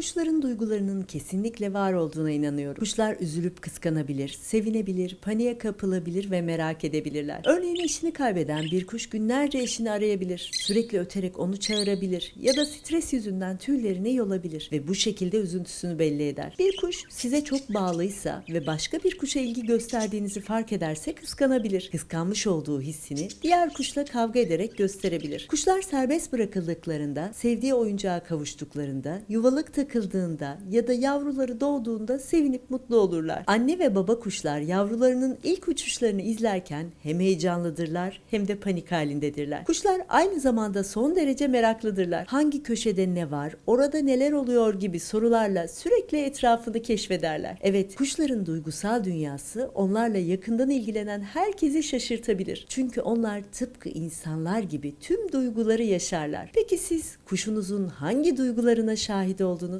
Kuşların duygularının kesinlikle var olduğuna inanıyorum. Kuşlar üzülüp kıskanabilir, sevinebilir, paniğe kapılabilir ve merak edebilirler. Örneğin eşini kaybeden bir kuş günlerce eşini arayabilir. Sürekli öterek onu çağırabilir ya da stres yüzünden tüylerini yolabilir ve bu şekilde üzüntüsünü belli eder. Bir kuş size çok bağlıysa ve başka bir kuşa ilgi gösterdiğinizi fark ederse kıskanabilir. Kıskanmış olduğu hissini diğer kuşla kavga ederek gösterebilir. Kuşlar serbest bırakıldıklarında, sevdiği oyuncağa kavuştuklarında, yuvalık takıldığında ya da yavruları doğduğunda sevinip mutlu olurlar. Anne ve baba kuşlar yavrularının ilk uçuşlarını izlerken hem heyecanlıdırlar hem de panik halindedirler. Kuşlar aynı zamanda son derece meraklıdırlar. Hangi köşede ne var, orada neler oluyor gibi sorularla sürekli etrafını keşfederler. Evet, kuşların duygusal dünyası onlarla yakından ilgilenen herkesi şaşırtabilir. Çünkü onlar tıpkı insanlar gibi tüm duyguları yaşarlar. Peki siz kuşunuzun hangi duygularına şahit oldunuz?